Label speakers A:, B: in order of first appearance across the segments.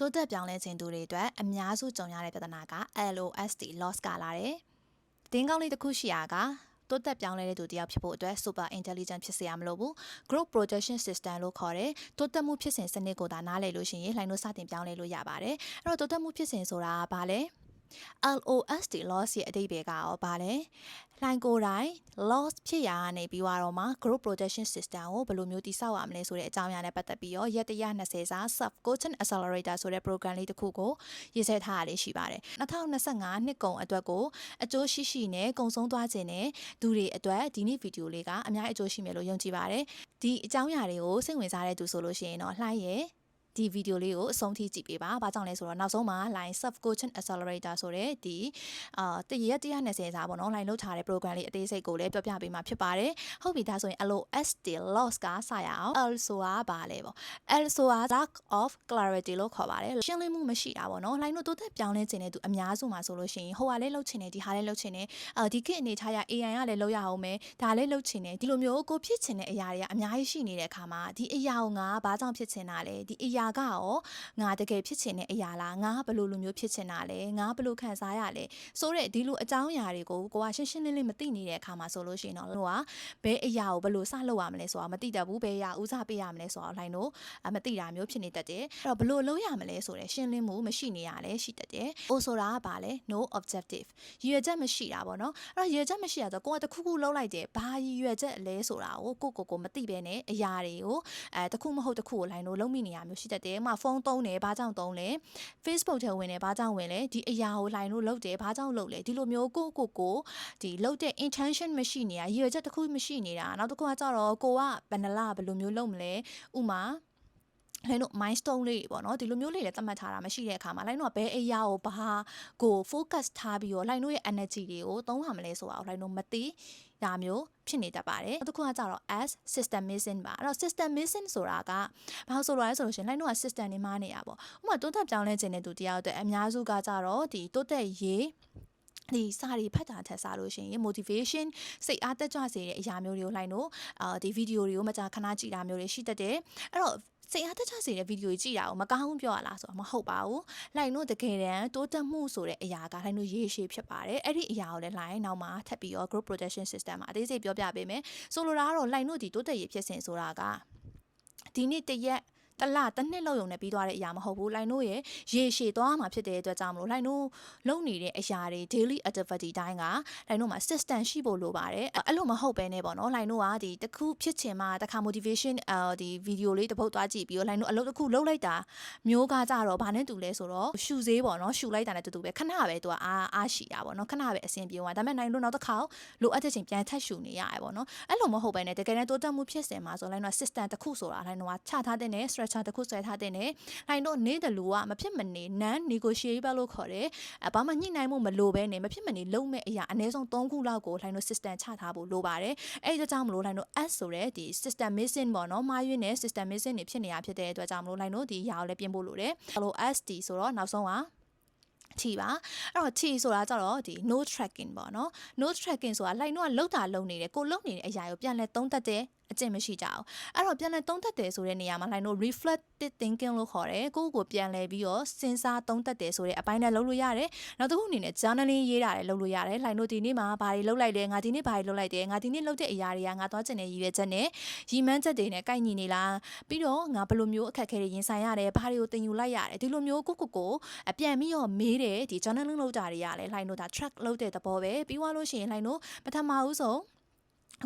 A: တိုးတက်ပြောင်းလဲခြင်းသူတွေအတွက်အများစုကြုံရတဲ့ပြဿနာက LOST loss ကလာတယ်။တင်းကောင်းလေးတစ်ခုရှိရာကတိုးတက်ပြောင်းလဲတဲ့သူတယောက်ဖြစ်ဖို့အတွက် super intelligent ဖြစ်စေရမလို့ဘူး group projection system လို့ခေါ်တဲ့တိုးတက်မှုဖြစ်စဉ်စနစ်ကိုသာနားလည်လို့ရှိရင်လှိုင်းတို့စတင်ပြောင်းလဲလို့ရပါတယ်အဲ့တော့တိုးတက်မှုဖြစ်စဉ်ဆိုတာကဘာလဲ LOST loss ရဲ့အဓိပ္ပာယ်ကရောဗာလဲလိုင်းကိုယ်တိုင် loss ဖြစ်ရာကနေပြီးတော့မှ group projection system ကိုဘယ်လိုမျိုးတိဆောက်ရမလဲဆိုတဲ့အကြောင်းအရာနဲ့ပတ်သက်ပြီးတော့ရက်120စာ sub coaching accelerator ဆိုတဲ့ program လေးတစ်ခုကိုရေးဆွဲထားရလေးရှိပါတယ်2025နှစ်ကုန်အတွက်ကိုအကျိုးရှိရှိနဲ့ကုံဆုံးသွားခြင်းနဲ့သူတွေအတွက်ဒီနေ့ဗီဒီယိုလေးကအများကြီးအကျိုးရှိမယ်လို့ယုံကြည်ပါတယ်ဒီအကြောင်းအရာတွေကိုစိတ်ဝင်စားတဲ့သူဆိုလို့ရှိရင်တော့လှိုင်းရဲ့ ဒီဗီဒီယိုလေးကိုအဆုံးထိကြည့်ပေးပါ။ဘာကြောင့်လဲဆိုတော့နောက်ဆုံးမှာ line self coaching accelerator ဆိုတဲ့ဒီအာတရက်120စာပေါ့နော် line လောက်ထားတဲ့ program လေးအသေးစိတ်ကိုလည်းပြောပြပေးမှာဖြစ်ပါတယ်။ဟုတ်ပြီဒါဆိုရင် LOST loss ကစရအောင်။ L ဆိုတာဘာလဲပေါ့။ L ဆိုတာ lack of clarity လို့ခေါ်ပါတယ်။ရှင်းလင်းမှုမရှိတာပေါ့နော်။ line တို့တိုးတက်ပြောင်းလဲခြင်းတဲ့သူအများစုမှာဆိုလို့ရှိရင်ဟိုကလည်းလှုပ်ချင်တယ်ဒီဟာလည်းလှုပ်ချင်တယ်။အာဒီခေတ်အနေထားရ AI ကလည်းလှုပ်ရအောင်မယ်။ဒါလည်းလှုပ်ချင်တယ်ဒီလိုမျိုးကိုဖြစ်ချင်တဲ့အရာတွေကအများကြီးရှိနေတဲ့အခါမှာဒီအရာကိုငါဘာကြောင့်ဖြစ်ချင်တာလဲဒီအရာကရောငါတကယ်ဖြစ်ချင်တဲ့အရာလားငါဘယ်လိုလိုမျိုးဖြစ်ချင်တာလဲငါဘယ်လိုခံစားရလဲဆိုတဲ့ဒီလိုအကြောင်းအရာတွေကိုကိုကရှင်းရှင်းလင်းလင်းမသိနေတဲ့အခါမှာဆိုလို့ရှိရင်တော့တို့ကဘယ်အရာကိုဘယ်လိုစလုပ်ရမလဲဆိုတာမသိတတ်ဘူးဘယ်အရာဦးစားပေးရမလဲဆိုတာလိုင်းတို့မသိတာမျိုးဖြစ်နေတတ်တယ်အဲ့တော့ဘယ်လိုလုပ်ရမလဲဆိုတဲ့ရှင်းလင်းမှုမရှိနေရလဲရှိတတ်တယ်။အိုဆိုတာကဘာလဲ no objective ရည်ရွယ်ချက်မရှိတာပေါ့နော်အဲ့တော့ရည်ရွယ်ချက်မရှိတာဆိုကိုကတခုခုလုပ်လိုက်တယ်ဘာရည်ရွယ်ချက်လဲဆိုတာကိုကိုကိုကိုမသိဘဲနဲ့အရာတွေကိုအဲတခုမဟုတ်တခုကိုလိုင်းတို့လုံးမိနေရမျိုးရှိတတ်တယ်။ဥပမာဖုန်းသုံးတယ်ဘာကြောင့်သုံးလဲ Facebook ထဲဝင်တယ်ဘာကြောင့်ဝင်လဲဒီအရာကိုလိုင်းလို့လုပ်တယ်ဘာကြောင့်လုပ်လဲဒီလိုမျိုးကိုကိုကိုဒီလုပ်တဲ့ intention မရှိနေတာရည်ရွယ်ချက်တစ်ခုမရှိနေတာနောက်တစ်ခုကကြတော့ကိုကဘယ်နှလဘယ်လိုမျိုးလုပ်မလဲဥမာ လိုင်းတို့ milestone လေးတွေပေါ့နော်ဒီလိုမျိုးလေးလည်းသတ်မှတ်ထားတာမရှိတဲ့အခါမှာလိုင်းတို့ကဘယ်အရာကိုဘာကို focus ထားပြီးတော့လိုင်းတို့ရဲ့ energy တွေကိုသုံးရမလဲဆိုတာကိုလိုင်းတို့မသိဒါမျိုးဖြစ်နေတတ်ပါတယ်။နောက်တစ်ခုကကြတော့ as system missing ပါ။အဲ့တော့ system missing ဆိုတာကဘာဆိုလိုလဲဆိုလို့ရှင်လိုက်တော့ system နေမှားနေတာပေါ့။ဥပမာတိုးတက်ပြောင်းလဲခြင်းတဲ့သူတရားအတွက်အများစုကကြတော့ဒီတိုးတက်ရေးဒီစာရီဖတ်တာထက်စားလို့ရှိရင် motivation စိတ်အားတက်ကြွစေတဲ့အရာမျိုးတွေကိုလိုက်လို့အာဒီဗီဒီယိုတွေကိုမကြာခဏကြည့်တာမျိုးတွေရှိတတ်တယ်အဲ့တော့ စိတ်အားတက်ကြစေတဲ့ဗီဒီယိုကြီးကြည့်တာကိုမကောင်းဘူးပြောရလားဆိုတော့မဟုတ်ပါဘူး။လိုက်နို့တကယ်တမ်းတိုးတက်မှုဆိုတဲ့အရာကလိုက်နို့ရေးရှည်ဖြစ်ပါတယ်။အဲ့ဒီအရာကိုလည်းလိုက်နောက်မှာထပ်ပြီးတော့ group protection system မှာအသေးစိတ်ပြောပြပေးမယ်။ဆိုလိုတာကတော့လိုက်နို့ဒီတိုးတက်ရေးဖြစ်စဉ်ဆိုတာကဒီနေ့တရက် တလတစ်နှစ်လောက်ယုံနဲ့ပြီးသွားတဲ့အရာမဟုတ်ဘူးလိုင်နို့ရဲ့ရေရှည်သွားမှာဖြစ်တဲ့အတွက်ကြောင့်မလို့လိုင်နို့လုံနေတဲ့အရာတွေ daily activity တိုင်းကလိုင်နို့မှာ system ရှိဖို့လိုပါတယ်အဲ့လိုမဟုတ်ပဲねပေါ့နော်လိုင်နို့ကဒီတစ်ခုဖြစ်ချင်မှတစ်ခါ motivation အာဒီ video လေးတစ်ပုတ်သွားကြည့်ပြီးတော့လိုင်နို့အလုပ်တစ်ခုလုပ်လိုက်တာမျိုးကကြတော့ဘာနဲ့တူလဲဆိုတော့ရှူသေးပေါ့နော်ရှူလိုက်တာနဲ့တူတူပဲခဏပဲသူကအားအားရှိတာပေါ့နော်ခဏပဲအဆင်ပြေသွားဒါပေမဲ့နိုင်လို့နောက်တစ်ခါလိုအပ်တဲ့ချိန်ပြန်ထပ်ရှူနေရတယ်ပေါ့နော်အဲ့လိုမဟုတ်ပဲねတကယ်တမ်းတိုးတက်မှုဖြစ်စင်မှာဆိုလိုင်နို့ system တစ်ခုဆိုတာလိုင်နို့ကချထားတဲ့ stress structure တစ်ခုဆွဲထားတဲ့နဲ့လိုင်းတို့နေတဲ့လူကမဖြစ်မနေ non negotiable လို့ခေါ်တယ်အဘာမှညှိနှိုင်းမှုမလိုဘဲနဲ့မဖြစ်မနေလုံးမဲ့အရာအနည်းဆုံး3ခုလောက်ကိုလိုင်းတို့ system ချထားဖို့လိုပါတယ်အဲ့ဒီကြောင့်မလို့လိုင်းတို့ S ဆိုတဲ့ဒီ system missing ပေါ့နော်မှားယွင်းတဲ့ system missing တွေဖြစ်နေတာဖြစ်တဲ့အတွက်ကြောင့်မလို့လိုင်းတို့ဒီအရာကိုလည်းပြင်ဖို့လိုတယ်အဲ့လို SD ဆိုတော့နောက်ဆုံးကထီပါအဲ့တော့ထီဆိုတာကြတော့ဒီ no tracking ပေါ့နော် no tracking ဆိုတာ line တော့လောက်တာလုံနေတယ်ကိုလုံနေတဲ့အရာကိုပြန်လဲသုံးသက်တယ် အကျင့်မရှိကြအောင်အဲ့တော့ပြန်လဲသုံးသပ်တယ်ဆိုတဲ့နေရာမှာ line တို့ reflective thinking လို့ခေါ်တယ်ကိုယ့်ကိုပြန်လဲပြီးတော့စဉ်းစားသုံးသပ်တယ်ဆိုတဲ့အပိုင်းနဲ့လုပ်လို့ရတယ်နောက်တစ်ခုအနေနဲ့ journaling ရေးတာလည်းလုပ်လို့ရတယ် line တို့ဒီနေ့မှာဘာတွေလုပ်လိုက်လဲငါဒီနေ့ဘာတွေလုပ်လိုက်တယ်ငါဒီနေ့လုပ်တဲ့အရာတွေကငါသွားချင်တဲ့ရည်ရွယ်ချက်နဲ့ရည်မှန်းချက်တွေနဲ့ကိုက်ညီနေလားပြီးတော့ငါဘယ်လိုမျိုးအခက်အခဲတွေရင်ဆိုင်ရတယ်ဘာတွေကိုတင်ယူလိုက်ရတယ်ဒီလိုမျိုးကိုကိုကိုအပြန်ပြီးတော့မေးတယ်ဒီ journaling လုပ်တာတွေကလည်း line တို့ဒါ track လုပ်တဲ့သဘောပဲပြီးသွားလို့ရှိရင် line တို့ပထမဦးဆုံး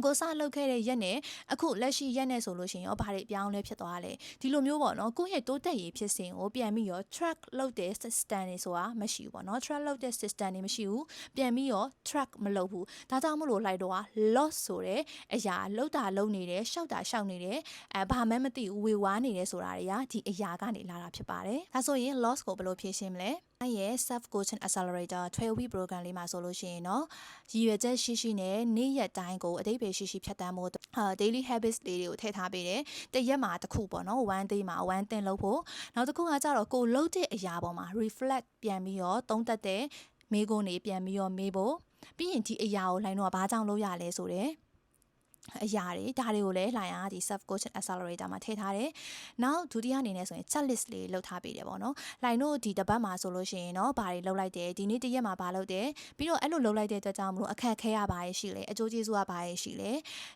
A: ကိုစလုပ်ခဲ့တဲ့ရက်နဲ့အခုလက်ရှိရက်နဲ့ဆိုလို့ရှိရင်ရောဘာတွေအပြောင်းလဲဖြစ်သွားလဲဒီလိုမျိုးပေါ့နော်ကိုယ့်ရဲ့တိုးတက်ရေးဖြစ်စဉ်ကိုပြန်ပြီးရော track လုပ်တဲ့ system တွေဆိုတာမရှိဘူးပေါ့နော် track လုပ်တဲ့ system တွေမရှိဘူးပြန်ပြီးရော track မလုပ်ဘူးဒါကြောင့်မလို့လိုက်တော့ loss ဆိုတဲ့အရာလောက်တာလုံနေတယ်ရှောက်တာရှောက်နေတယ်အဲဘာမှမသိဘူးဝေဝါးနေတယ်ဆိုတာတွေကဒီအရာကနေလာတာဖြစ်ပါတယ်ဒါဆိုရင် loss ကိုဘယ်လိုဖြေရှင်းမလဲ ရဲ့ self coaching accelerator 12 week program လေးမှာဆိုလို့ရှိရင်တော့ရည်ရွယ်ချက်ရှိရှိနဲ့နေ့ရက်တိုင်းကိုအသေးပေရှိရှိဖြတ်တန်းဖို့ဟာ daily habits လေးတွေကိုထည့်ထားပေးတယ်။တရက်မှာတစ်ခုပေါ့နော် one day မှာ one thing လုပ်ဖို့နောက်တစ်ခုကကြတော့ကိုလုပ်တဲ့အရာပေါ်မှာ reflect ပြန်ပြီးတော့သုံးသပ်တဲ့မိကုန်းတွေပြန်ပြီးတော့မေးဖို့ပြီးရင်ဒီအရာကိုလိုင်းတော့ဘာကြောင့်လုပ်ရလဲဆိုတဲ့ အရာတွေဒါတွေကိုလည်း line ကဒီ self coaching accelerator မှာထည့်ထားတယ်။နောက်ဒုတိယအနေနဲ့ဆိုရင် checklist လေးလုပ်ထားပေးတယ်ပေါ့နော်။ line တို့ဒီတစ်ပတ်မှာဆိုလို့ရှိရင်တော့ဘာတွေလုပ်လိုက်တယ်ဒီနေ့တစ်ရက်မှာဘာလုပ်တယ်ပြီးတော့အဲ့လိုလုပ်လိုက်တဲ့အတွက်ကြောင့်မလို့အခက်ခဲရပါရဲ့ရှိလေအကျိုးကျေးဇူးကဘာရဲ့ရှိလေ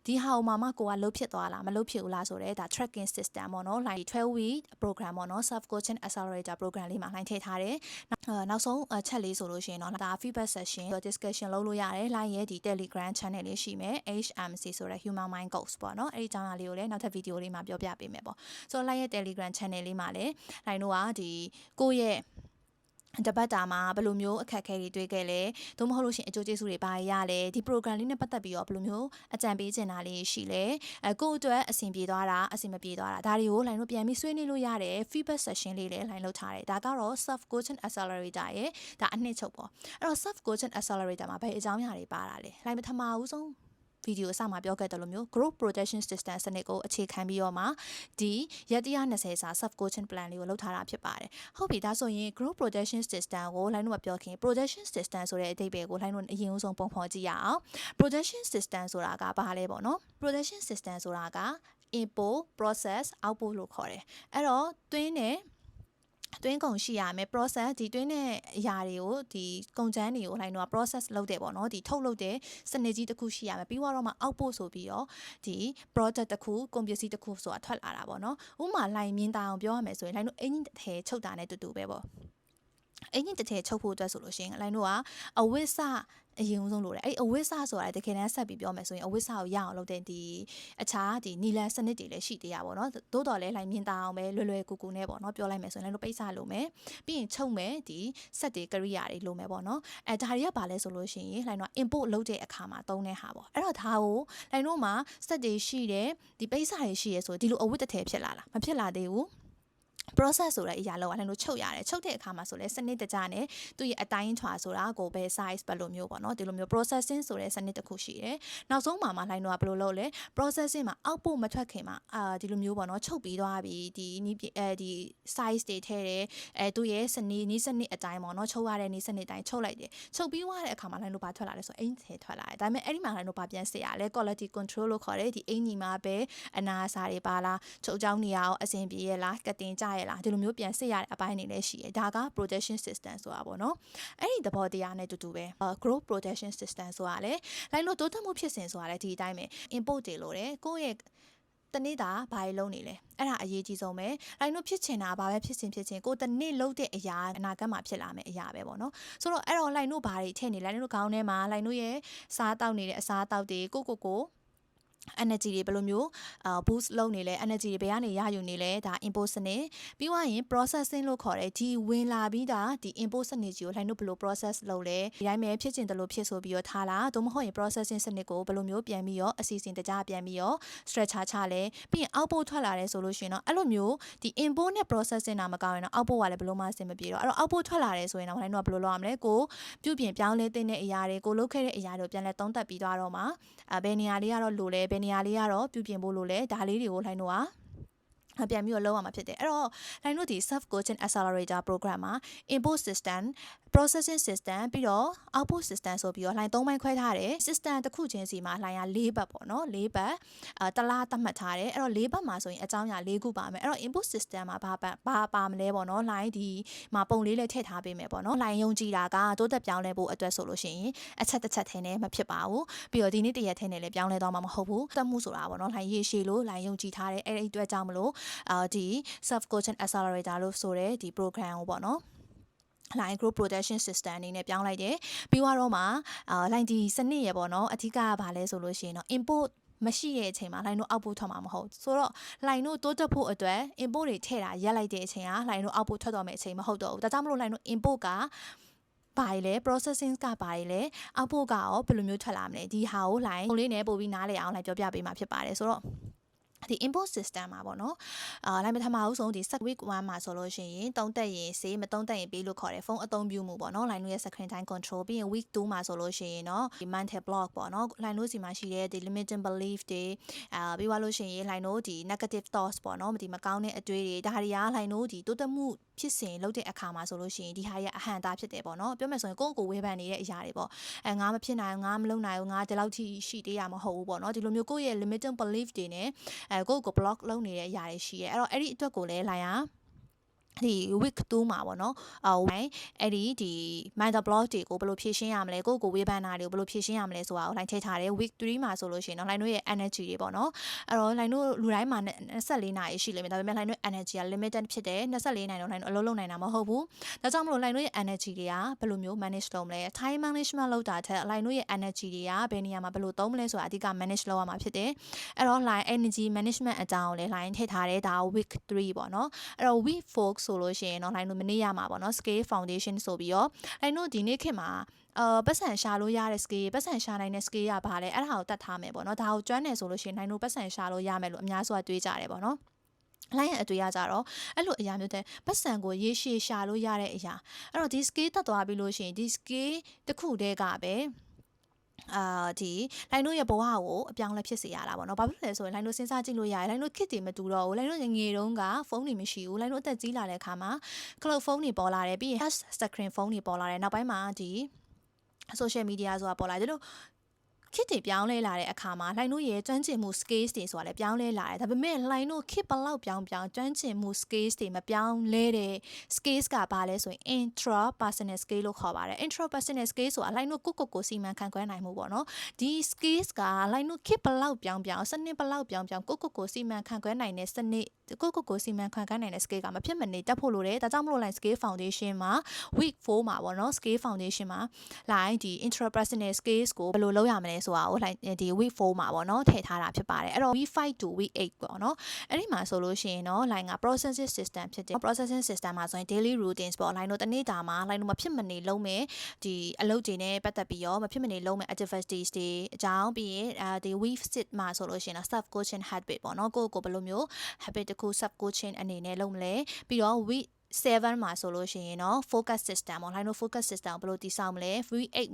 A: ဒီဟာဟိုမှာမှကိုကလှုပ်ဖြစ်သွားလားမလှုပ်ဖြစ်ဘူးလားဆိုတော့ဒါ tracking system ပေါ့နော် line 12 week program ပေါ့နော် self coaching accelerator program လေးမှာ line ထည့်ထားတယ်။နောက်ဆုံးချက်လေးဆိုလို့ရှိရင်တော့ဒါ feedback session discussion လုပ်လို့ရတယ် line ရဲ့ဒီ Telegram channel လေးရှိမယ် HMC ဆိုတဲ့ Human Mind Coach ပေါ့နော်အဲ့ဒီအကြောင်းအရာလေးကိုလည်းနောက်ထပ်ဗီဒီယိုလေးမှာပြောပြပေးမယ်ပေါ့ဆိုတော့ line ရဲ့ Telegram channel လေးမှာလည်း line တို့ကဒီကိုယ့်ရဲ့တပတ်တာမှာဘယ်လိုမျိုးအခက်အခဲတွေတွေ့ခဲ့လဲသို့မဟုတ်လို့ရှိရင်အကျိုးကျေးဇူးတွေဘာရလဲဒီ program လေးနဲ့ပတ်သက်ပြီးတော့ဘယ်လိုမျိုးအကြံပေးချင်တာလေးရှိလဲအဲကိုယ့်အတွက်အဆင်ပြေသွားတာအဆင်မပြေသွားတာဒါတွေကို line တို့ပြန်ပြီးဆွေးနွေးလို့ရတယ် feedback session လေးလည်း line လုပ်ထားတယ်ဒါကတော့ self coaching accelerator ရဲ့ဒါအနှစ်ချုပ်ပေါ့အဲ့တော့ self coaching accelerator မှာဘယ်အကြောင်းအရာတွေပါတာလဲ line ပထမဦးဆုံး ဗီဒီယိုအစမှာပြောခဲ့တယ်လို့မျိုး group protection system စနစ်ကိုအခြေခံပြီးတော့မှဒီရက်120စာ self coaching plan လေးကိုလုပ်ထားတာဖြစ်ပါတယ်ဟုတ်ပြီဒါဆိုရင် group protection system ကို line တို့မပြောခင် protection system ဆိုတဲ့အဓိပ္ပာယ်ကို line တို့အရင်ဆုံးပုံဖော်ကြည့်ရအောင် protection system ဆိုတာကဘာလဲပေါ့နော် protection system ဆိုတာက input process output လို့ခေါ်တယ်အဲ့တော့တွင်းနဲ့ တွင်းကုန်ရှိရမယ် process ဒီတွင်းတဲ့အရာတွေကိုဒီကုန်ချမ်းတွေကိုလိုက်တော့ process လုပ်တယ်ပေါ့နော်ဒီထုတ်လုပ်တဲ့စနစ်ကြီးတစ်ခုရှိရမယ်ပြီးတော့မှ output ဆိုပြီးတော့ဒီ project တစ်ခုကုန်ပစ္စည်းတစ်ခုဆိုတာထွက်လာတာပေါ့နော်ဥပမာ line မြင်တာအောင်ပြောရမယ်ဆိုရင် line တို့အင်ဂျင်တစ်ထည်ချုပ်တာနဲ့တူတူပဲပေါ့ အင်ဂျင်တစ်ထည်ချုပ်ဖို့အတွက်ဆိုလို့ရှိရင် line တို့ကအဝိစအရင်ဆုံးလို့တယ်အဲ့အဝိစာဆိုတာတကယ်တမ်းဆက်ပြီးပြောမယ်ဆိုရင်အဝိစာကိုရအောင်လုပ်တဲ့ဒီအခြားဒီနီလန်စနစ်တွေလည်းရှိသေးရပါတော့သို့တော်လည်းလိုက်မြင်တာအောင်ပဲလွယ်လွယ်ကူကူနဲ့ပေါ့နော်ပြောလိုက်မယ်ဆိုရင်လည်းပိတ်စာလိုမယ်ပြီးရင်ချုပ်မယ်ဒီဆက်တွေကရိယာတွေလိုမယ်ပေါ့နော်အဲဒါတွေကဘာလဲဆိုလို့ရှိရင်လိုက်တော့ import လုပ်တဲ့အခါမှာသုံးတဲ့ဟာပေါ့အဲ့တော့ဒါကိုလိုက်တော့မှာဆက်တွေရှိတယ်ဒီပိတ်စာတွေရှိရဆိုဒီလိုအဝိတထဲဖြစ်လာလားမဖြစ်လာသေးဘူး process ဆိုတဲ့အရာလောကလည်းလို့ချုပ်ရတယ်ချုပ်တဲ့အခါမှာဆိုလဲစနစ်တကျနဲ့သူ့ရဲ့အတိုင်းထွာဆိုတာကိုပဲ size ဘယ်လိုမျိုးပေါ့နော်ဒီလိုမျိုး processing ဆိုတဲ့စနစ်တစ်ခုရှိတယ်နောက်ဆုံးမှာမှလိုင်းတော့ဘယ်လိုလုပ်လဲ processing မှာ output မထွက်ခင်မှာအာဒီလိုမျိုးပေါ့နော်ချုပ်ပြီးသွားပြီဒီနီးအဲဒီ size တွေထည့်တယ်အဲသူ့ရဲ့စနစ်နီးစနစ်အတိုင်းပေါ့နော်ချုပ်ရတဲ့နီးစနစ်အတိုင်းချုပ်လိုက်တယ်ချုပ်ပြီးသွားတဲ့အခါမှာလိုင်းတို့ဘာထွက်လာလဲဆိုအင်ဂျင်ထွက်လာတယ်ဒါပေမဲ့အဲ့ဒီမှာလိုင်းတို့ဘာပြန်စစ်ရလဲ quality control လို့ခေါ်တယ်ဒီအင်ဂျင်မှာပဲအနာအစာတွေပါလားချုပ်ကြောင်းနေရအောင်အဆင်ပြေရဲ့လားကတင်ကြရဲ့လားဒီလိုမျိုးပြန်စစ်ရတဲ့အပိုင်းတွေလည်းရှိတယ်ဒါက protection system ဆိုတာပေါ့နော်အဲ့ဒီသဘောတရားနဲ့တူတူပဲ growth protection system ဆိုတာလည်းလိုက်လို့တိုးတက်မှုဖြစ်စဉ်ဆိုတာလည်းဒီအတိုင်းပဲ input တွေလို့တယ်ကိုယ့်ရဲ့တနေ့တာဘာတွေလုပ်နေလဲအဲ့ဒါအရေးကြီးဆုံးပဲအဲ့တို့ဖြစ်ချင်တာဘာပဲဖြစ်ချင်ဖြစ်ချင်ကိုတနေ့လုပ်တဲ့အရာအနာဂတ်မှာဖြစ်လာမယ့်အရာပဲပေါ့နော်ဆိုတော့အဲ့တော့လိုက်တို့ဘာတွေထည့်နေလဲလိုက်တို့ခေါင်းထဲမှာလိုက်တို့ရဲ့စားတောက်နေတဲ့အစားတောက်တွေကိုကိုကို energy တွေဘယ်လိုမျိုးအာ boost လုပ်နေလဲ energy တွေဘယ်ကနေရယူနေလဲဒါ input စနစ်ပြီးွားရင် processing လို့ခေါ်တယ်ဒီဝင်လာပြီးတာဒီ input စနစ်ကြီးကိုလှိုင်းတို့ဘယ်လို process လုပ်လဲဒီတိုင်းပဲဖြစ်ချင်တယ်လို့ဖြစ်ဆိုပြီးတော့ထားလာသို့မဟုတ်ရင် processing စနစ်ကိုဘယ်လိုမျိုးပြန်ပြီးတော့အစီအစဉ်တကြပြန်ပြီးတော့ structure ချလဲပြီးရင် output ထွက်လာတယ်ဆိုလို့ရှိရင်တော့အဲ့လိုမျိုးဒီ input နဲ့ processing တာမကောင်းရင်တော့ output ကလည်းဘယ်လိုမှအဆင်မပြေတော့အဲ့တော့ output ထွက်လာတယ်ဆိုရင်တော့လှိုင်းတို့ကဘယ်လိုလုပ်ရမလဲကိုပြုပြင်ပြောင်းလဲတဲ့အရာတွေကိုလုပ်ခဲ့တဲ့အရာတွေကိုပြန်လဲသုံးသပ်ပြီးသွားတော့မှအဲဘယ်နေရာလေးကတော့လိုလဲဘယ်နေရာလေးကတော့ပြုပြင်ဖို့လိုလဲဒါလေးတွေကိုလှိုင်းတော့ ပြန်ပြီးတော့လုံးဝမှာဖြစ်တယ်အဲ့တော့လိုင်းတို့ဒီ self coaching accelerator program မှာ input system processing system ပြီးတော့ output system ဆိုပြီးတော့လိုင်း၃ပိုင်းခွဲထားတယ် system တစ်ခုချင်းစီမှာလိုင်းရ၄ဘတ်ပေါ့နော်၄ဘတ်အာတလားသတ်မှတ်ထားတယ်အဲ့တော့၄ဘတ်မှာဆိုရင်အကြောင်းအရာ၄ခုပါမယ်အဲ့တော့ input system မှာဘာဘာပါမလဲပေါ့နော်လိုင်းဒီမှာပုံလေးလည်းထည့်ထားပေးမယ်ပေါ့နော်လိုင်းယုံကြည်တာကတိုးတက်ပြောင်းလဲဖို့အတွက်ဆိုလို့ရှိရင်အချက်တစ်ချက်ထဲနဲ့မဖြစ်ပါဘူးပြီးတော့ဒီနေ့တရက်ထဲနဲ့လည်းပြောင်းလဲသွားမှာမဟုတ်ဘူးတက်မှုဆိုတာပေါ့နော်လိုင်းရေရှည်လို့လိုင်းယုံကြည်ထားတယ်အဲ့ဒီအတွက်ကြောင့်မလို့အာဒီ self coaching accelerator လို့ဆိုတဲ့ဒီ program ကိုပေါ့နော် line group protection system အနေနဲ့ပြောင်းလိုက်တယ်ပြီးတော့မှအာ line ဒီစနစ်ရပေါ့နော်အဓိကကဘာလဲဆိုလို့ရှိရင်တော့ input မရှိတဲ့အချိန်မှာ line တို့ output ထွက်မှာမဟုတ်ဆိုတော့ line တို့တိုးတက်ဖို့အတွက် input တွေထည့်တာရက်လိုက်တဲ့အချိန်က line တို့ output ထွက်တော့မယ့်အချိန်မဟုတ်တော့ဘူးဒါကြောင့်မလို့ line တို့ input ကဘာလဲ processing ကဘာလဲ output ကရောဘယ်လိုမျိုးထွက်လာမလဲဒီဟာကို line လေးနဲ့ပို့ပြီးနားလည်အောင် line ပြောပြပေးမှာဖြစ်ပါတယ်ဆိုတော့ ဒီ import system မှာပေါ့နော်အာလိုက်ပထမအဆုံးဒီ set week 1မှာဆိုလို့ရှိရင်တုံးတက်ရင်စေးမတုံးတက်ရင်ပြီးလို့ခေါ်တယ်ဖုန်းအသုံးပြုမှုပေါ့နော် line ရဲ့ screen time control ပြီးရင် week 2မှာဆိုလို့ရှိရင်เนาะဒီ mental block ပေါ့နော် line လို့စီမှာရှိတဲ့ဒီ limiting belief တွေအာပြီးသွားလို့ရှိရင် line လို့ဒီ negative thoughts ပေါ့နော်ဒီမကောင်းတဲ့အတွေးတွေဒါတွေက line လို့ဒီတိုးတက်မှုဖြစ်စဉ်လုပ်တဲ့အခါမှာဆိုလို့ရှိရင်ဒီဟာရအဟန့်တာဖြစ်တယ်ပေါ့နော်ပြောမယ်ဆိုရင်ကိုယ့်ကိုယ်ဝေဖန်နေတဲ့အရာတွေပေါ့အဲငါမဖြစ်နိုင်ဘူးငါမလုပ်နိုင်ဘူးငါဒီလောက်ထိရှိသေးရမဟုတ်ဘူးပေါ့နော်ဒီလိုမျိုးကိုယ့်ရဲ့ limiting belief တွေနဲ့အဲ ဲကိုယ့်ကို block လုပ်နေတဲ့အရာတွေရှိရဲအဲ့တော့အဲ့ဒီအတွက်ကိုလည်းလိုက်ရ ဒီ week 2မှာပေါ့နော်အော်ဝိုင်းအဲ့ဒီဒီ mental block တွေကိုဘယ်လိုဖြည့်ရှင်းရမလဲကိုကိုဝေးပန်းတာတွေကိုဘယ်လိုဖြည့်ရှင်းရမလဲဆိုတာကို line ထည့်ထားတယ် week 3မှာဆိုလို့ရှိရင်တော့ line တို့ရဲ့ energy တွေပေါ့နော်အဲ့တော့ line တို့လူတိုင်းမှာ24နာရီရှိလိမ့်မယ်ဒါပေမဲ့ line တို့ energy က limited ဖြစ်တယ်24နာရီတော့ line တို့အလုပ်လုပ်နိုင်တာမဟုတ်ဘူးဒါကြောင့်မလို့ line တို့ရဲ့ energy တွေကဘယ်လိုမျိုး manage လုပ်မလဲ time management လုပ်တာထက် line တို့ရဲ့ energy တွေကဘယ်နေရာမှာဘယ်လိုသုံးမလဲဆိုတာအဓိက manage လုပ်ရမှာဖြစ်တယ်အဲ့တော့ line energy management အကြောင်းကိုလည်း line ထည့်ထားတယ်ဒါ week 3ပေါ့နော်အဲ့တော့ week 4ဆိုလို့ရှိရင်တော့ line တို့မနေ့ရမှာပေါ့နော် scale foundation ဆိုပြီးတော့ line တို့ဒီနေ့ခေတ်မှာအာပတ်စံရှာလို့ရတဲ့ scale ပတ်စံရှာနိုင်တဲ့ scale ကဘာလဲအဲ့ဒါကိုတတ်ထားမယ်ပေါ့နော်ဒါကိုကျွမ်းနေဆိုလို့ရှိရင်နိုင်တို့ပတ်စံရှာလို့ရမယ်လို့အများစုကတွေးကြတယ်ပေါ့နော်လိုင်းရဲ့အတွေ့အကြတော့အဲ့လိုအရာမျိုးတဲ့ပတ်စံကိုရေရှည်ရှာလို့ရတဲ့အရာအဲ့တော့ဒီ scale တက်သွားပြီလို့ရှိရင်ဒီ scale တစ်ခုတည်းကပဲ အာဒီလိုင်းတို့ရဲ့ဘဝကိုအပြောင်းလဲဖြစ်စေရတာပေါ့နော်။ဘာဖြစ်လဲဆိုရင်လိုင်းတို့စဉ်းစားကြည့်လို့ရတယ်။လိုင်းတို့ခစ်တွေမတူတော့ဘူး။လိုင်းတို့ငငယ်တုန်းကဖုန်းတွေမရှိဘူး။လိုင်းတို့အသက်ကြီးလာတဲ့အခါမှာ cloud ဖုန်းတွေပေါ်လာတယ်ပြီးရင် touch screen ဖုန်းတွေပေါ်လာတယ်။နောက်ပိုင်းမှာဒီ social media ဆိုတာပေါ်လာတယ်လို့ ခစ်တွေပြောင်းလဲလာတဲ့အခါမှာလှိုင်းတို့ရဲ့ကျွမ်းကျင်မှု skills တွေဆိုတာလည်းပြောင်းလဲလာတယ်ဒါပေမဲ့လှိုင်းတို့ခစ်ဘလောက်ပြောင်းပြောင်းကျွမ်းကျင်မှု skills တွေမပြောင်းလဲတဲ့ skills ကဘာလဲဆိုရင် intra personal skill လို့ခေါ်ပါတယ် intra personal skill ဆိုတာလှိုင်းတို့ကိုကိုကိုစီမံခန့်ခွဲနိုင်မှုပေါ့နော်ဒီ skills ကလှိုင်းတို့ခစ်ဘလောက်ပြောင်းပြောင်းစနစ်ဘလောက်ပြောင်းပြောင်းကိုကိုကိုစီမံခန့်ခွဲနိုင်တဲ့စနစ်ကိုကိုကိုစီမံခန့်ခွဲနိုင်တဲ့ skill ကမဖြစ်မနေတက်ဖို့လိုတယ်ဒါကြောင့်မလို့ line skill foundation မှာ week 4မှာပေါ့နော် skill foundation မှာ line ဒီ intra personal skills ကိုဘယ်လိုလုပ်ရမလဲဆိုတာကို line ဒီ week 4မှာပေါ့နော်ထည့်ထားတာဖြစ်ပါတယ်အဲ့တော့ week 5 to week 8ပေါ့နော်အဲ့ဒီမှာဆိုလို့ရှိရင်တော့ line က processing system ဖြစ်တယ် processing system မှာဆိုရင် daily routines ပေါ့ line တို့တနေ့တာမှာ line တို့မဖြစ်မနေလုံးမယ်ဒီအလုပ်တွေနဲ့ပတ်သက်ပြီးရောမဖြစ်မနေလုံးမယ် activities တွေအကြောင်းပြီးရင်အဲဒီ week 6မှာဆိုလို့ရှိရင်တော့ self coaching habit ပေါ့နော်ကိုယ့်ကိုဘယ်လိုမျိုး habit တစ်ခု self coaching အနေနဲ့လုပ်မလဲပြီးတော့ week 7မှာဆိုလို့ရှိရင်တော့ focus system online လို့ focus system ဘယ်လိုတည်ဆောက်မလဲ V8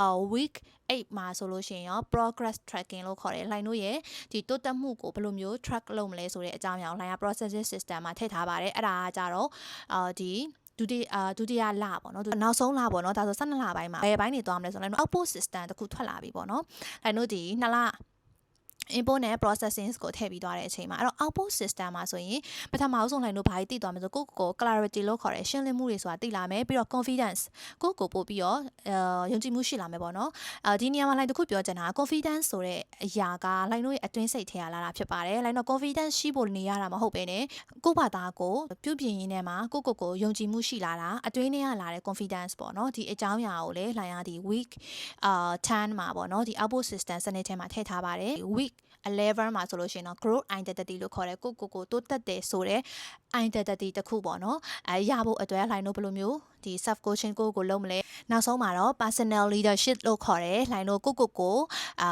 A: အာ week 8မှာဆိုလို့ရှိရင်ရော progress tracking လို့ခေါ်တယ် line တို့ရဲ့ဒီတိုးတက်မှုကိုဘယ်လိုမျိုး track လုပ်မလဲဆိုတဲ့အကြောင်းအရာ line processing system မှာထည့်ထားပါတယ်အဲ့ဒါကကြတော့အာဒီဒုတိယဒုတိယလပေါ့နော်နောက်ဆုံးလပေါ့နော်ဒါဆို12လပိုင်းမှာဘယ်ပိုင်းနေသွားမလဲဆိုတော့ output system တခုထွက်လာပြီပေါ့နော် line တို့ဒီ2လ input နဲ့ processing ကိုထည့်ပြီးသွားတဲ့အချိန်မှာအဲ့တော့ output system မှာဆိုရင်ပထမဆုံးလှိုင်းတို့ဘာကြီးသိသွားမလဲဆိုကိုကို clarity လို့ခေါ်တယ်ရှင်းလင်းမှုတွေဆိုတာသိလာမယ်ပြီးတော့ confidence ကိုကိုပို့ပြီးတော့အဲယုံကြည်မှုရှိလာမယ်ပေါ့နော်အဲဒီနေရာမှာလှိုင်းတစ်ခုပြောချင်တာ confidence ဆိုတဲ့အရာကလှိုင်းတို့ရဲ့အတွင်းစိတ်ထဲလာတာဖြစ်ပါတယ်လှိုင်းတော့ confidence ရှိဖို့နေရတာမဟုတ်ပဲねကိုဘာသာကိုပြုပြင်ရင်းနဲ့မှာကိုကိုကိုယုံကြည်မှုရှိလာတာအတွင်းထဲကလာတဲ့ confidence ပေါ့နော်ဒီအကြောင်းအရာကိုလည်းလှိုင်းရဒီ week အာ10မှာပေါ့နော်ဒီ output system စနစ်ထဲမှာထည့်ထားပါတယ် week 11မှာဆိုလို့ရှိရင်တော့ growth identity လို့ခေါ်တဲ့ကိုကိုကိုတိုးတက်တယ်ဆိုတဲ့ identity တစ်ခုပေါ့နော်အဲရဖို့အတွက် line တို့ဘယ်လိုမျိုးဒီ self coaching ကိုကိုလုံးမလဲနောက်ဆုံးမှာတော့ personal leadership လို့ခေါ်တယ် line တို့ကိုကိုကိုအာ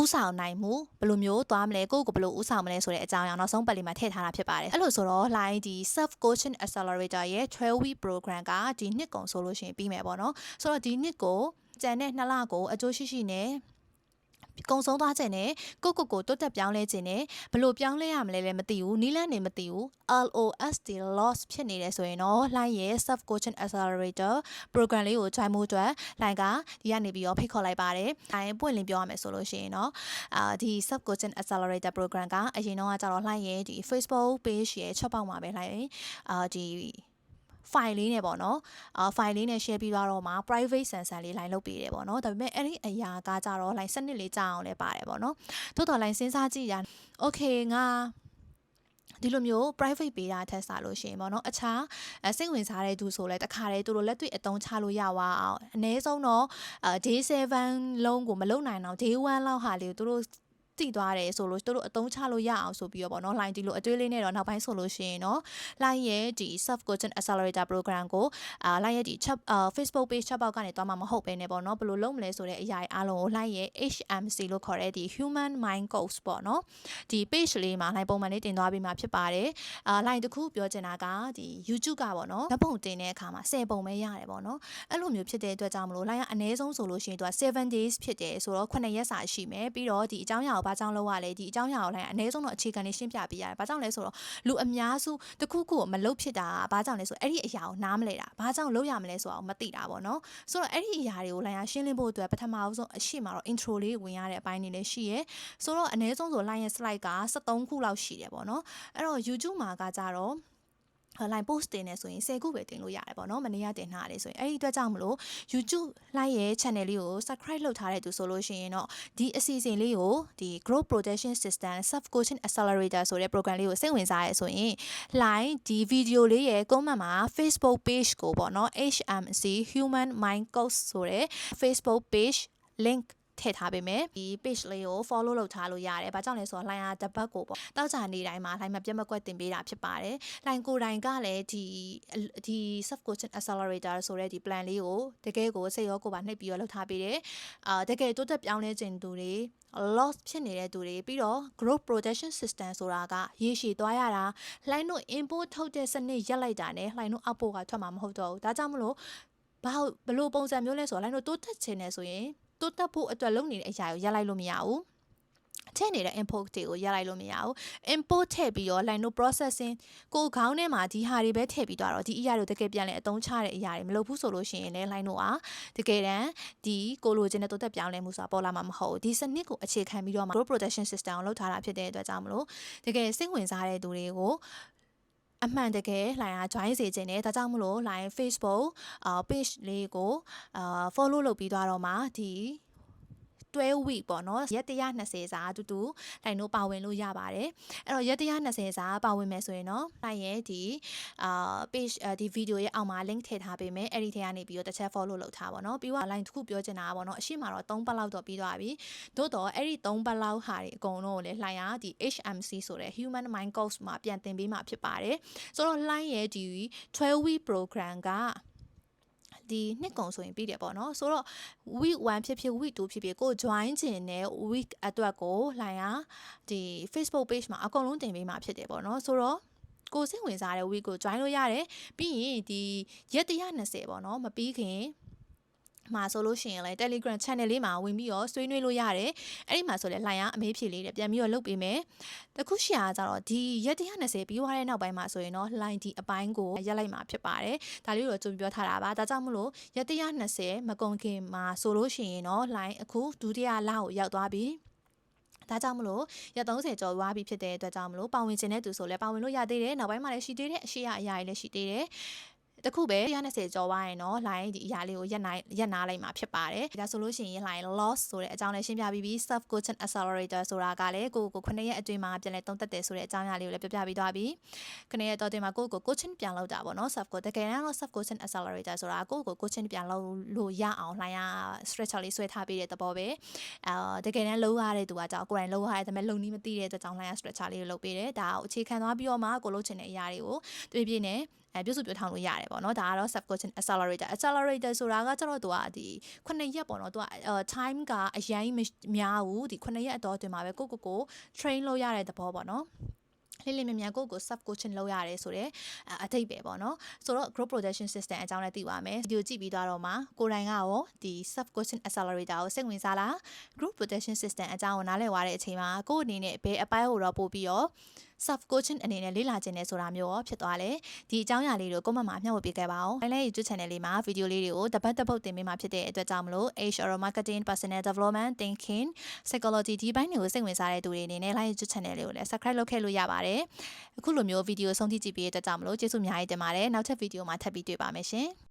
A: ဥဆောင်နိုင်မှုဘယ်လိုမျိုးသွားမလဲကိုယ့်ကိုဘယ်လိုဥဆောင်မလဲဆိုတဲ့အကြောင်းအရာနောက်ဆုံးပတ်လေးမှာထည့်ထားတာဖြစ်ပါတယ်အဲ့လိုဆိုတော့ line ဒီ self coaching accelerator ရဲ့12 week program ကဒီနှစ်ကုန်ဆိုလို့ရှိရင်ပြီးမယ်ပေါ့နော်ဆိုတော့ဒီနှစ်ကိုကျန်တဲ့နှစ်လကိုအကျိုးရှိရှိနဲ့ ကုံဆုံးသွားခြင်းနဲ့ကိုကိုကိုတိုးတက်ပြောင်းလဲခြင်းနဲ့ဘလို့ပြောင်းလဲရမလဲလည်းမသိဘူးနီးလန်းနေမသိဘူး LOSD loss ဖြစ်နေတယ်ဆိုရင်တော့ line ရဲ့ self coaching accelerator program လေးကို join မှုအတွက် line ကဒီကနေပြီးတော့ဖိတ်ခေါ်လိုက်ပါတယ်။ line ပွင့်လင်းပြောရမယ်ဆိုလို့ရှိရင်တော့အာဒီ self coaching accelerator program ကအရင်တော့ကကြတော့ line ရဲ့ဒီ Facebook page ရဲ့ချက်ပေါက်မှာပဲ line အာဒီ file လေးနဲ့ပေါ့နော်အာ file လေးနဲ့ share ပြီးတော့မှ private sensor လေး line လုပ်ပေးတယ်ပေါ့နော်ဒါပေမဲ့အဲ့ဒီအရာကကြတော့ line စနစ်လေးကြာအောင်လည်းပါတယ်ပေါ့နော်သို့တော် line စဉ်းစားကြည့်ရ okay ငါဒီလိုမျိုး private ပေးတာထက်စားလို့ရှိရင်ပေါ့နော်အခြားစိတ်ဝင်စားတဲ့သူဆိုလဲတခါတည်းသူတို့လက်တွေ့အသုံးချလို့ရပါအောင်အနည်းဆုံးတော့ day 7လုံးကိုမလုံနိုင်တော့ day 1လောက်ဟာလေးကိုသူတို့ တည်သွားတယ်ဆိုလို့တို့တို့အသုံးချလို့ရအောင်ဆိုပြီးတော့ပေါ့နော် line ဒီလိုအတွေးလေးနဲ့တော့နောက်ပိုင်းဆိုလို့ရှိရင်တော့ line ရဲ့ဒီ self coaching accelerator program ကိုအာ line ရဲ့ဒီ chat အာ Facebook page chat box ကနေသွားမှာမဟုတ်ဘဲနဲ့ပေါ့နော်ဘယ်လိုလုပ်မလဲဆိုတဲ့အရာအားလုံးကို line ရဲ့ HMC လို့ခေါ်တဲ့ဒီ human mind coach ပေါ့နော်ဒီ page လေးမှာ line ပုံမှန်လေးတင်သွားပြီးမှဖြစ်ပါတယ်အာ line တစ်ခုပြောချင်တာကဒီ YouTube ကပေါ့နော်ဓာတ်ပုံတင်တဲ့အခါမှာ10ပုံပဲရတယ်ပေါ့နော်အဲ့လိုမျိုးဖြစ်တဲ့အတွက်ကြောင့်မလို့ line ကအနည်းဆုံးဆိုလို့ရှိရင်သူက7 days ဖြစ်တယ်ဆိုတော့9ရက်စာရှိမယ်ပြီးတော့ဒီအကြောင်းအရာကိုဘာကြောင့်လုပ်ရလဲဒီအကြောင်းအရာကို line ကအနည်းဆုံးတော့အခြေခံလေးရှင်းပြပေးရတယ်ဘာကြောင့်လဲဆိုတော့လူအများစုတစ်ခုခုကိုမလုပ်ဖြစ်တာဘာကြောင့်လဲဆိုအဲ့ဒီအရာကိုနားမလဲတာဘာကြောင့်လုပ်ရမလဲဆိုတာကိုမသိတာပေါ့နော်ဆိုတော့အဲ့ဒီအရာတွေကို line ကရှင်းလင်းဖို့အတွက်ပထမအဆုံးအရှိမှာတော့ intro လေးဝင်ရတဲ့အပိုင်းတွေလည်းရှိရဲဆိုတော့အနည်းဆုံးဆို line ရဲ့ slide က73ခုလောက်ရှိတယ်ပေါ့နော်အဲ့တော့ YouTube မှာကကြတော့ line post တင်နေဆိုရင်10ခုပဲတင်လို့ရတယ်ပေါ့နော်မနေ့ကတင်ထားတယ်ဆိုရင်အဲ့ဒီအတွက်ကြောင့်မလို့ YouTube line ရဲ့ channel လေးကို subscribe လုပ်ထားတဲ့သူဆိုလို့ရှိရင်တော့ဒီအစီအစဉ်လေးကိုဒီ growth protection system self coaching accelerator ဆိုတဲ့ program လေးကိုစိတ်ဝင်စားရဲဆိုရင် line ဒီ video လေးရဲ့ comment မှာ Facebook page ကိုပေါ့နော် HMC Human Mind Coach ဆိုတဲ့ Facebook page link ထည့်ထားပေးမယ်ဒီ page လေးကို follow လုပ်ထားလို့ရတယ်။ဘာကြောင့်လဲဆိုတော့ line ကတပတ်ကိုပေါ့တောက်ကြနေတိုင်းမှာ line မပြတ်မကွက်တင်ပေးတာဖြစ်ပါတယ်။ line ကိုယ်တိုင်ကလည်းဒီဒီ self coaching accelerator ဆိုတဲ့ဒီ plan လေးကိုတကယ်ကိုစိတ်ရောကိုယ်ပါနှိပ်ပြီးတော့လုပ်ထားပေးတယ်။အာတကယ်တိုးတက်ပြောင်းလဲခြင်းသူတွေ loss ဖြစ်နေတဲ့သူတွေပြီးတော့ growth protection system ဆိုတာကရေရှည်သွားရတာ line တို့ input ထုတ်တဲ့စနစ်ရက်လိုက်တာနဲ့ line တို့ output ကထွက်မှာမဟုတ်တော့ဘူး။ဒါကြောင့်မလို့ဘာဘလို့ပုံစံမျိုးလဲဆိုတော့ line တို့တိုးတက်ခြင်းနေဆိုရင် တိုးတက်ဖို့အတွက်လုပ်နေတဲ့အရာကိုရက်လိုက်လို့မရဘူးထည့်နေတဲ့ import တွေကိုရက်လိုက်လို့မရဘူး import ထည့်ပြီးတော့ line no processing ကိုခေါင်းထဲမှာဒီဟာတွေပဲထည့်ပြီးတော့ဒီအရာတွေတကယ်ပြန်လဲအသုံးချတဲ့အရာတွေမလုပ်ဘူးဆိုလို့ရှိရင်လည်း line တို့อ่ะတကယ်တမ်းဒီကိုလိုချင်တဲ့တိုးတက်ပြောင်းလဲမှုဆိုတာပေါ်လာမှာမဟုတ်ဘူးဒီစနစ်ကိုအခြေခံပြီးတော့ growth protection system ကိုလုပ်ထားတာဖြစ်တဲ့အတွက်ကြောင့်မလို့တကယ်စိတ်ဝင်စားတဲ့သူတွေကို အမှန်တကယ် line က join စေခြင်းနဲ့ဒါကြောင့်မလို့ line Facebook အာ page လေးကိုအာ follow လုပ်ပြီးသွားတော့မှဒီ 12 week ပေါ့နော်ရက်120စာအတူတူလိုင်တို့ပါဝင်လို့ရပါတယ်အဲ့တော့ရက်120စာပါဝင်မယ်ဆိုရင်တော့နိုင်ရဲ့ဒီအာ page ဒီ video ရဲ့အောက်မှာ link ထည့်ထားပေးမယ်အဲ့ဒီထဲကနေပြီးတော့တစ်ချက် follow လုပ်ထားပါတော့ပြီးတော့ line တစ်ခုပြောချင်တာပေါ့နော်အရှိမတော့3ပတ်လောက်တော့ပြီးသွားပြီသို့တော့အဲ့ဒီ3ပတ်လောက်ဟာတွေအကုန်လုံးကိုလည်း line ကဒီ HMC ဆိုတဲ့ Human Mind Coach မှာပြန်သင်ပေးမှာဖြစ်ပါတယ်ဆိုတော့ line ရဲ့ဒီ12 week program က ဒီနှစ်ကုံဆိုရင်ပြီးတယ်ပေါ့နော်ဆိုတော့ week 1ဖြစ်ဖြစ် week 2ဖြစ်ဖြစ်ကို join ချင်တဲ့ week အတွက်ကိုလိုင်းကဒီ Facebook page မှာအကုန်လုံးတင်ပေးမှာဖြစ်တယ်ပေါ့နော်ဆိုတော့ကိုစိတ်ဝင်စားတဲ့ week ကို join လို့ရတယ်ပြီးရင်ဒီရက်120ပေါ့နော်မပြီးခင် မှာဆိုလို့ရှိရင်လည်း Telegram channel လေးမှာဝင်ပြီးတော့ဆွေးနွေးလို့ရတယ်။အဲ့ဒီမှာဆိုလည်း line ကအမေးဖြေလေးတွေပြန်ပြီးတော့လုပ်ပေးမယ်။တခုရှိတာကြတော့ဒီရက်120ပြီးသွားတဲ့နောက်ပိုင်းမှာဆိုရင်တော့ line ဒီအပိုင်းကိုရက်လိုက်မှာဖြစ်ပါတယ်။ဒါလေးကိုကြိုပြောထားတာပါ။ဒါကြောင့်မလို့ရက်120မကုန်ခင်မှာဆိုလို့ရှိရင်တော့ line အခုဒုတိယလကိုရောက်သွားပြီ။ဒါကြောင့်မလို့ရက်30ကျော်သွားပြီဖြစ်တဲ့အတွက်ကြောင့်မလို့ပါဝင်ခြင်းတဲ့သူဆိုလည်းပါဝင်လို့ရသေးတယ်နောက်ပိုင်းမှာလည်းရှိသေးတယ်အရှိရအရာတွေလည်းရှိသေးတယ် တခုပဲ120ကျော်သွားရင်တော့ line ဒီအရာလေးကိုရက်နိုင်ရက်နာလိုက်မှာဖြစ်ပါတယ်ဒါဆိုလို့ရှိရင် line loss ဆိုတဲ့အကြောင်းလေးရှင်းပြပြီးပြီ self coaching accelerator ဆိုတာကလည်းကိုကို9ရက်အတွင်းမှာပြန်လဲတုံးသက်တယ်ဆိုတဲ့အကြောင်းအရာလေးကိုလည်းပြပြပြီးသွားပြီ9ရက်တော့တင်မှာကိုကို coaching ပြန်လုပ်တာပေါ့နော် self coach တကယ်တမ်းတော့ self coaching accelerator ဆိုတာကိုကို coaching ပြန်လုပ်လို့ရအောင် line က stretcher လေးဆွဲထားပေးတဲ့သဘောပဲအာတကယ်တမ်းလုံးရတဲ့သူကကြောက်ကိုယ်တိုင်လုံးရတယ်ဒါပေမဲ့လုံနီးမသိတဲ့အတွက်ကြောင့် line က stretcher လေးကိုလုပ်ပေးတယ်ဒါကိုအခြေခံသွားပြီးတော့မှကိုလုပ်ချင်တဲ့အရာတွေကိုတွေ့ပြည့်နေအဲပြုစုပြောထောင်လို့ရတယ်ပေါ့နော်ဒါကတော့ subcoaching accelerator accelerator ဆိုတာကကျတော့သူကဒီ9ရက်ပေါ့နော်သူက time ကအရင်များဘူးဒီ9ရက်အတော်တွင်မှာပဲကိုကိုကို train လုပ်ရတဲ့သဘောပေါ့နော်လေးလေးမြမြကိုကို sub coaching လုပ်ရတယ်ဆိုတော့အထိတ်ပဲပေါ့နော်ဆိုတော့ group protection system အကြောင်းလည်းသိပါမယ်ဗီဒီယိုကြည့်ပြီးသွားတော့မှကိုယ်တိုင်ကရောဒီ sub coaching accelerator ကိုစိတ်ဝင်စားလား group protection system အကြောင်းကိုနားလည်သွားတဲ့အချိန်မှာကိုယ့်အနေနဲ့ဘယ်အပိုင်းကိုတော့ပို့ပြီးတော့ self coaching အနေနဲ့လေ့လာခြင်းနဲ့ဆိုတာမျိုးရောဖြစ်သွားတယ်ဒီအကြောင်းအရာလေးကိုကွန်မန့်မှာမျှဝေပေးခဲ့ပါအောင် line YouTube channel လေးမှာဗီဒီယိုလေးတွေကိုတပတ်တပုတ်တင်ပေးမှာဖြစ်တဲ့အတွက်ကြောင့်မလို့ HR marketing personal development thinking psychology ဒီဘိုင်းတွေကိုစိတ်ဝင်စားတဲ့သူတွေအနေနဲ့ line YouTube channel လေးကိုလည်း subscribe လုပ်ခဲ့လို့ရပါတယ်အခုလိုမျိုးဗီဒီယိုဆုံးဖြတ်ကြည့်ပေးတဲ့အတွက်ကြောင့်မလို့ကျေးဇူးအများကြီးတင်ပါတယ်နောက်ထပ်ဗီဒီယိုမှာထပ်ပြီးတွေ့ပါမယ်ရှင်